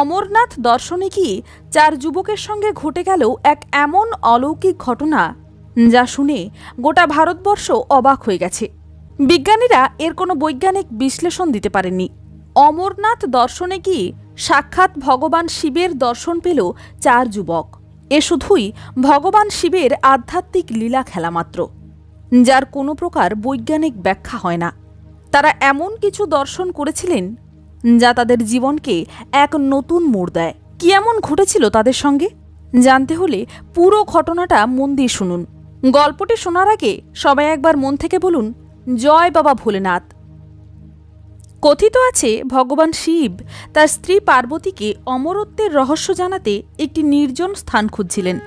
অমরনাথ দর্শনে কি চার যুবকের সঙ্গে ঘটে গেল এক এমন অলৌকিক ঘটনা? যা শুনে গোটা ভারতবর্ষ অবাক হয়ে গেছে। বিজ্ঞানীরা এর কোনো বৈজ্ঞানিক বিশ্লেষণ দিতে পারেননি। অমরনাথ দর্শনে কি সাক্ষাৎ ভগবান শিবের দর্শন পেল চার যুবক? এ শুধুই ভগবান শিবের আধ্যাত্মিক লীলা খেলা মাত্র। যার কোনো প্রকার বৈজ্ঞানিক ব্যাখ্যা হয় না। তারা এমন কিছু দর্শন করেছিলেন যা তাদের জীবনকে এক নতুন মোড় দেয়। কি এমন ঘটেছিল তাদের সঙ্গে? জানতে হলে পুরো ঘটনাটা মন দিয়ে শুনুন। গল্পটি শোনার আগে সবাই একবার মন থেকে বলুন, জয় বাবা ভোলেনাথ। কথিত আছে, ভগবান শিব তার স্ত্রী পার্বতীকে অমরত্বের রহস্য জানাতে একটি নির্জন স্থান খুঁজছিলেন।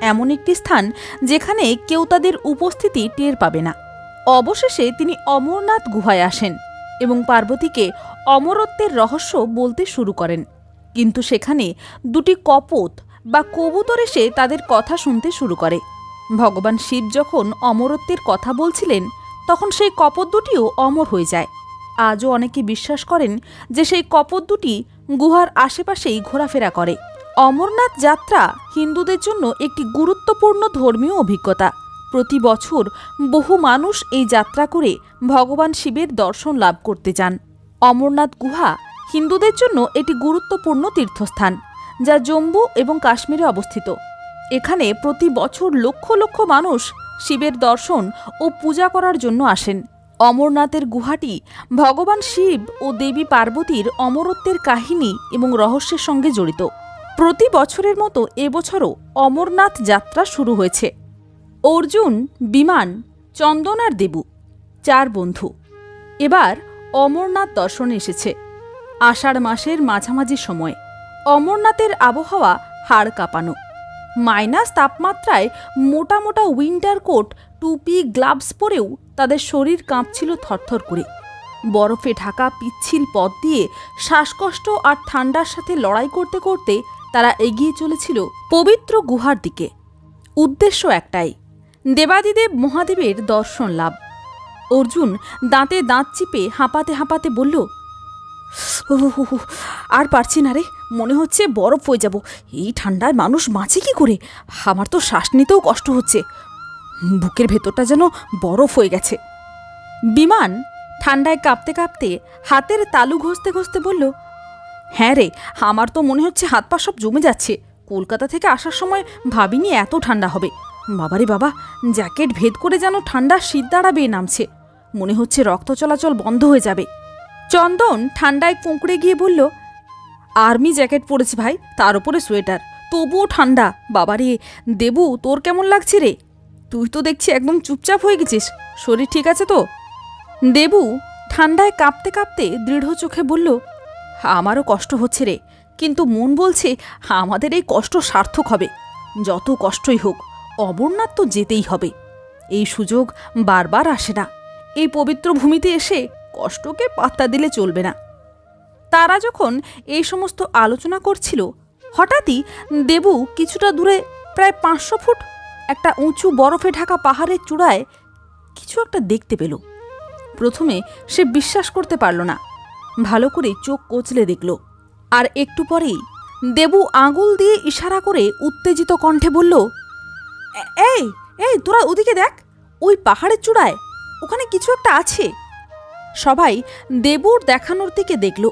এমন একটি স্থান যেখানে কেউ তাদের উপস্থিতি টের পাবে না। অবশেষে তিনি অমরনাথ গুহায় আসেন। এবং পার্বতীকে অমরত্বের রহস্য বলতে শুরু করেন। কিন্তু সেখানে দুটি কপোত বা কবুতর এসে তাদের কথা শুনতে শুরু করে। ভগবান শিব যখন অমরত্বের কথা বলছিলেন, তখন সেই কপত দুটিও অমর হয়ে যায়। আজও অনেকে বিশ্বাস করেন যে সেই কপত দুটি গুহার আশেপাশেই ঘোরাফেরা করে। অমরনাথ যাত্রা হিন্দুদের জন্য একটি গুরুত্বপূর্ণ ধর্মীয় অভিজ্ঞতা। প্রতি বছর বহু মানুষ এই যাত্রা করে ভগবান শিবের দর্শন লাভ করতে যান। অমরনাথ গুহা হিন্দুদের জন্য এটি গুরুত্বপূর্ণ তীর্থস্থান, যা জম্মু এবং কাশ্মীরে অবস্থিত। এখানে প্রতি বছর লক্ষ লক্ষ মানুষ শিবের দর্শন ও পূজা করার জন্য আসেন। অমরনাথের গুহাটি ভগবান শিব ও দেবী পার্বতীর অমরত্বের কাহিনী এবং রহস্যের সঙ্গে জড়িত। প্রতি বছরের মতো এবছরও অমরনাথ যাত্রা শুরু হয়েছে। অর্জুন, বিমান, চন্দন আর দেবু চার বন্ধু। এবার অমরনাথ দর্শন এসেছে। আষাঢ় মাসের মাঝামাঝি সময়। অমরনাথের আবহাওয়া হাড় কাঁপানো। মাইনাস তাপমাত্রায় মোটা মোটা উইন্টার কোট, টুপি, গ্লাভস পরেও তাদের শরীর কাঁপছিল থরথর করে। বরফে ঢাকা পিচ্ছিল পথ দিয়ে শ্বাসকষ্ট আর ঠান্ডার সাথে লড়াই করতে করতে তারা এগিয়ে চলেছিল পবিত্র গুহার দিকে। উদ্দেশ্য একটাই, দেবাদিদেব মহাদেবের দর্শন লাভ। অর্জুন দাঁতে দাঁত চিপে হাঁপাতে হাঁপাতে বলল "উহ, উহ, উহ, আর পারছি না রে মনে হচ্ছে বরফ হয়ে যাব। এই ঠান্ডায় মানুষ বাঁচে কি করে? আমার তো শ্বাস নিতেও কষ্ট হচ্ছে। বুকের ভেতরটা যেন বরফ হয়ে গেছে। বিমান ঠান্ডায় কাঁপতে কাঁপতে হাতের তালু ঘষতে ঘষতে বলল হ্যাঁ রে আমার তো মনে হচ্ছে হাত পা সব জমে যাচ্ছে। কলকাতা থেকে আসার সময় ভাবিনি এত ঠান্ডা হবে। বাবারে বাবা, জ্যাকেট ভেদ করে যেন ঠান্ডা শীত দাঁড়া বেয়ে নামছে। মনে হচ্ছে রক্ত চলাচল বন্ধ হয়ে যাবে। চন্দন ঠান্ডায় কুঁকড়ে গিয়ে বলল, আর্মি জ্যাকেট পরেছি ভাই, তার উপরে সোয়েটার। তবুও ঠান্ডা। বাবারে, দেবু, তোর কেমন লাগছে রে? তুই তো দেখছি একদম চুপচাপ হয়ে গেছিস। শরীর ঠিক আছে তো? দেবু ঠান্ডায় কাঁপতে কাঁপতে দৃঢ় চোখে বলল, আমারও কষ্ট হচ্ছে রে। কিন্তু মন বলছে, আমাদের এই কষ্ট সার্থক হবে। যত কষ্টই হোক অমরনাথ তো যেতেই হবে। এই সুযোগ বারবার আসে না। এই পবিত্র ভূমিতে এসে কষ্টকে পাত্তা দিলে চলবে না। তারা যখন এই সমস্ত আলোচনা করছিল, হঠাৎই দেবু কিছুটা দূরে প্রায় পাঁচশো ফুট একটা উঁচু বরফে ঢাকা পাহাড়ের চূড়ায় কিছু একটা দেখতে পেল। প্রথমে সে বিশ্বাস করতে পারল না। ভালো করে চোখ কচলে দেখল। আর একটু পরেই দেবু আঙুল দিয়ে ইশারা করে উত্তেজিত কণ্ঠে বলল "এ- এই এই, তোরা ওদিকে দেখ। ওই পাহাড়ের চূড়ায় ওখানে কিছু একটা আছে। সবাই দেবুর দেখানোর দিকে দেখল।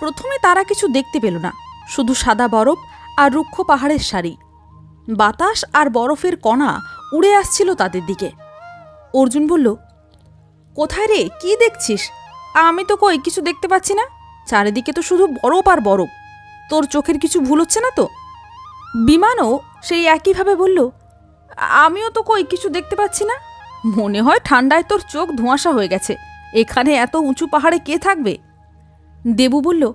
প্রথমে তারা কিছু দেখতে পেল না। শুধু সাদা বরফ আর রুক্ষ পাহাড়ের সারি। বাতাস আর বরফের কণা উড়ে আসছিল তাদের দিকে। অর্জুন বলল, কোথায় রে? কি দেখছিস? আমি তো কই, কিছু দেখতে পাচ্ছি না। চারিদিকে তো শুধু বরফ আর বরফ। তোর চোখের কিছু ভুল হচ্ছে না তো? বিমানও সেই একইভাবে বলল আমিও তো কই, কিছু দেখতে পাচ্ছি না। মনে হয় ঠান্ডায় তোর চোখ ধোঁয়াশা হয়ে গেছে। এখানে এত উঁচু পাহাড়ে কে থাকবে? দেবু বলল,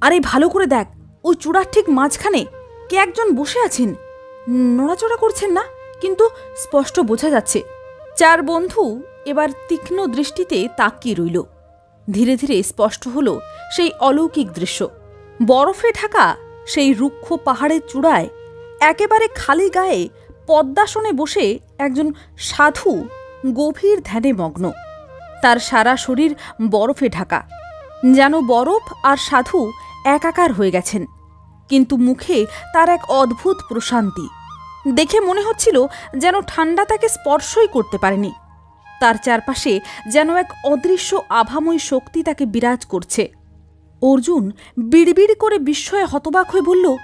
আরে, ভালো করে দেখ ওই চূড়ার ঠিক মাঝখানে কে একজন বসে আছেন? নড়াচড়া করছেন না? কিন্তু স্পষ্ট বোঝা যাচ্ছে। চার বন্ধু এবার তীক্ষ্ণ দৃষ্টিতে তাকিয়ে রইল। ধীরে ধীরে স্পষ্ট হল সেই অলৌকিক দৃশ্য। বরফে ঢাকা সেই রুক্ষ পাহাড়ের চূড়ায় একেবারে খালি গায়ে পদ্মাসনে বসে একজন সাধু গভীর ধ্যানে মগ্ন। তার সারা শরীর বরফে ঢাকা। যেন বরফ আর সাধু একাকার হয়ে গেছেন। কিন্তু মুখে তার এক অদ্ভুত প্রশান্তি। দেখে মনে হচ্ছিল যেন ঠান্ডা তাকে স্পর্শই করতে পারেনি। তার চারপাশে যেন এক অদৃশ্য আভাময় শক্তি তাকে বিরাজ করছে। অর্জুন বিড়বিড় করে বিস্ময়ে হতবাক হয়ে বলল,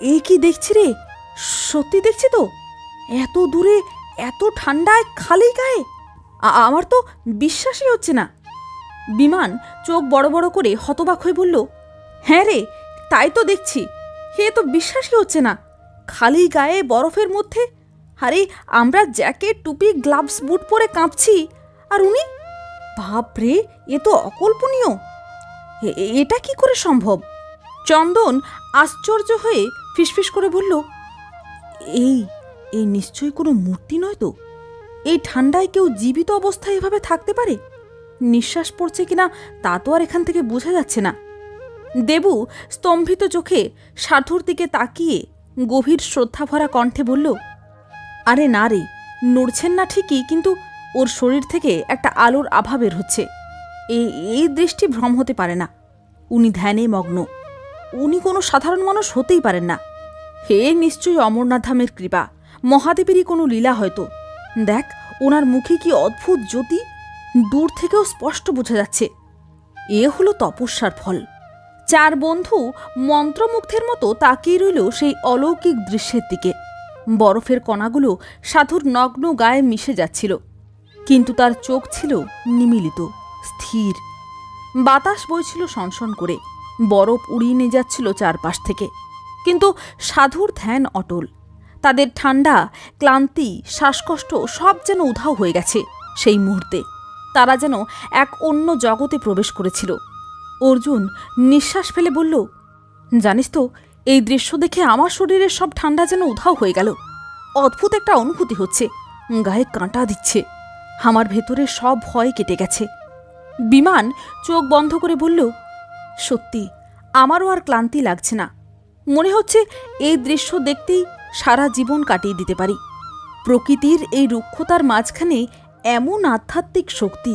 এ কি দেখছি রে? সত্যি দেখছি তো? এত দূরে, এত ঠান্ডায়, খালি গায়ে? আমার তো বিশ্বাসই হচ্ছে না। বিমান চোখ বড় বড় করে হতবাক হয়ে বলল হ্যাঁ রে, তাই তো দেখছি। হে তো বিশ্বাসই হচ্ছে না। খালি গায়ে বরফের মধ্যে? আরে, আমরা জ্যাকেট, টুপি, গ্লাভস, বুট পরে কাঁপছি। আর উনি? বাপরে এ তো অকল্পনীয়। এটা কি করে সম্ভব? চন্দন আশ্চর্য হয়ে ফিসফিস করে বলল এই এই নিশ্চয়ই কোনো মূর্তি নয় তো? এই ঠান্ডায় কেউ জীবিত অবস্থায় এভাবে থাকতে পারে? নিঃশ্বাস পড়ছে কিনা তা তো আর এখান থেকে বোঝা যাচ্ছে না। দেবু স্তম্ভিত চোখে সাধুর দিকে তাকিয়ে গভীর শ্রদ্ধাভরা কণ্ঠে বলল, আরে না রে, নড়ছেন না ঠিকই, কিন্তু ওর শরীর থেকে একটা আলোর আভা বের হচ্ছে। এই এই দৃষ্টি ভ্রম হতে পারে না। উনি ধ্যানে মগ্ন। উনি কোনো সাধারণ মানুষ হতেই পারেন না। হে নিশ্চয়ই অমরনাথ ধামের কৃপা। মহাদেবেরই কোনো লীলা হয়তো। দেখ, ওনার মুখে কি অদ্ভুত জ্যোতি। দূর থেকেও স্পষ্ট বোঝা যাচ্ছে। এ হলো তপস্যার ফল। চার বন্ধু মন্ত্রমুগ্ধের মতো তাকিয়ে রইল সেই অলৌকিক দৃশ্যের দিকে। বরফের কণাগুলো সাধুর নগ্ন গায়ে মিশে যাচ্ছিল। কিন্তু তার চোখ ছিল নিমিলিত, স্থির। বাতাস বইছিল সনসন করে। বরফ উড়িয়ে নিয়ে যাচ্ছিল চারপাশ থেকে। কিন্তু সাধুর ধ্যান অটল। তাদের ঠান্ডা ক্লান্তি, শ্বাসকষ্ট সব যেন উধাও হয়ে গেছে সেই মুহূর্তে। তারা যেন এক অন্য জগতে প্রবেশ করেছিল। অর্জুন নিঃশ্বাস ফেলে বলল, জানিস তো, এই দৃশ্য দেখে আমার শরীরের সব ঠান্ডা যেন উধাও হয়ে গেল। অদ্ভুত একটা অনুভূতি হচ্ছে, গায়ে কাঁটা দিচ্ছে। আমার ভেতরে সব ভয় কেটে গেছে। বিমান চোখ বন্ধ করে বলল, সত্যি, আমারও আর ক্লান্তি লাগছে না। মনে হচ্ছে এই দৃশ্য দেখতেই সারা জীবন কাটিয়ে দিতে পারি। প্রকৃতির এই রুক্ষতার মাঝখানে এমন আধ্যাত্মিক শক্তি,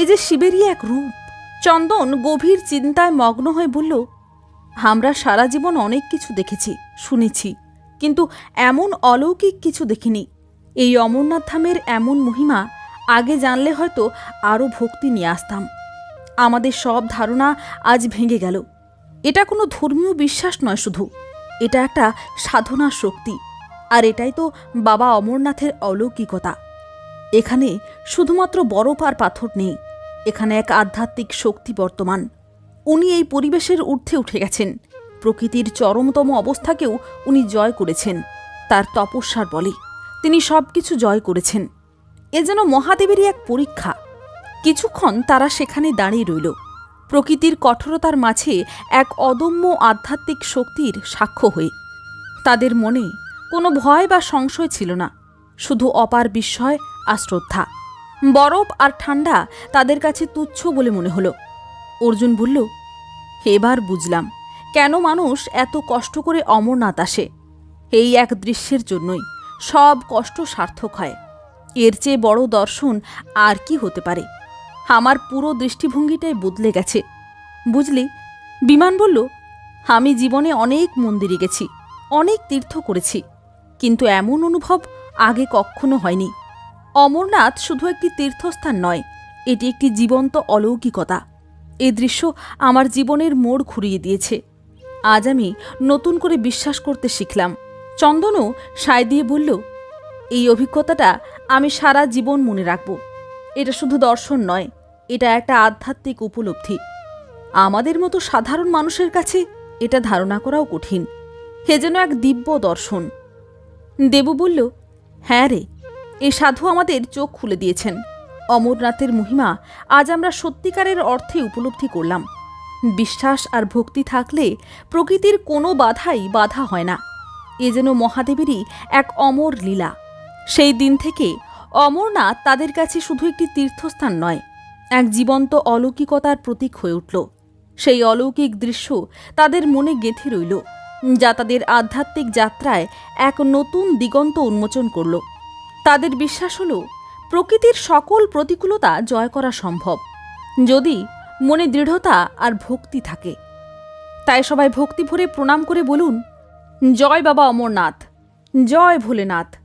এ যে শিবেরই এক রূপ। চন্দন গভীর চিন্তায় মগ্ন হয়ে বলল, আমরা সারা জীবন অনেক কিছু দেখেছি, শুনেছি, কিন্তু এমন অলৌকিক কিছু দেখিনি। এই অমরনাথ ধামের এমন মহিমা আগে জানলে হয়তো আরও ভক্তি নিয়ে আসতাম। আমাদের সব ধারণা আজ ভেঙে গেল। এটা কোনো ধর্মীয় বিশ্বাস নয় শুধু। এটা একটা সাধনার শক্তি। আর এটাই তো বাবা অমরনাথের অলৌকিকতা। এখানে শুধুমাত্র বরফ আর পাথর নেই। এখানে এক আধ্যাত্মিক শক্তি বর্তমান। উনি এই পরিবেশের ঊর্ধ্বে উঠে গেছেন। প্রকৃতির চরমতম অবস্থাকেও উনি জয় করেছেন। তার তপস্যার বলে তিনি সব কিছু জয় করেছেন। এ যেন মহাদেবেরই এক পরীক্ষা। কিছুক্ষণ তারা সেখানে দাঁড়িয়ে রইল। প্রকৃতির কঠোরতার মাঝে এক অদম্য আধ্যাত্মিক শক্তির সাক্ষ্য হয়ে তাদের মনে কোনো ভয় বা সংশয় ছিল না, শুধু অপার বিস্ময় আর শ্রদ্ধা। বরফ আর ঠান্ডা তাদের কাছে তুচ্ছ বলে মনে হলো। অর্জুন বলল, এবার বুঝলাম, কেন মানুষ এত কষ্ট করে অমরনাথ আসে? এই এক দৃশ্যের জন্যই সব কষ্ট সার্থক হয়। এর চেয়ে বড় দর্শন আর কি হতে পারে? আমার পুরো দৃষ্টিভঙ্গিটাই বদলে গেছে। বুঝলি? বিমান বলল, আমি জীবনে অনেক মন্দিরে গেছি, অনেক তীর্থ করেছি, কিন্তু এমন অনুভব আগে কখনো হয়নি। অমরনাথ শুধু একটি তীর্থস্থান নয়, এটি একটি জীবন্ত অলৌকিকতা। এ দৃশ্য আমার জীবনের মোড় ঘুরিয়ে দিয়েছে। আজ আমি নতুন করে বিশ্বাস করতে শিখলাম। চন্দনও সায় দিয়ে বলল, এই অভিজ্ঞতাটা আমি সারা জীবন মনে রাখব। এটা শুধু দর্শন নয়, এটা একটা আধ্যাত্মিক উপলব্ধি। আমাদের মতো সাধারণ মানুষের কাছে এটা ধারণা করাও কঠিন। হে যেন এক দিব্য দর্শন। দেবু বলল হ্যাঁ রে এ সাধু আমাদের চোখ খুলে দিয়েছেন। অমরনাথের মহিমা আজ আমরা সত্যিকারের অর্থে উপলব্ধি করলাম। বিশ্বাস আর ভক্তি থাকলে প্রকৃতির কোনো বাধাই বাধা হয় না। এ যেন মহাদেবেরই এক অমর লীলা। সেই দিন থেকে অমরনাথ তাদের কাছে শুধু একটি তীর্থস্থান নয়, এক জীবন্ত অলৌকিকতার প্রতীক হয়ে উঠল। সেই অলৌকিক দৃশ্য তাদের মনে গেঁথে রইল, যা তাদের আধ্যাত্মিক যাত্রায় এক নতুন দিগন্ত উন্মোচন করল। তাদের বিশ্বাস হল, প্রকৃতির সকল প্রতিকূলতা জয় করা সম্ভব, যদি মনে দৃঢ়তা আর ভক্তি থাকে। তাই সবাই ভক্তি ভরে প্রণাম করে বলুন, জয় বাবা অমরনাথ, জয় ভোলেনাথ।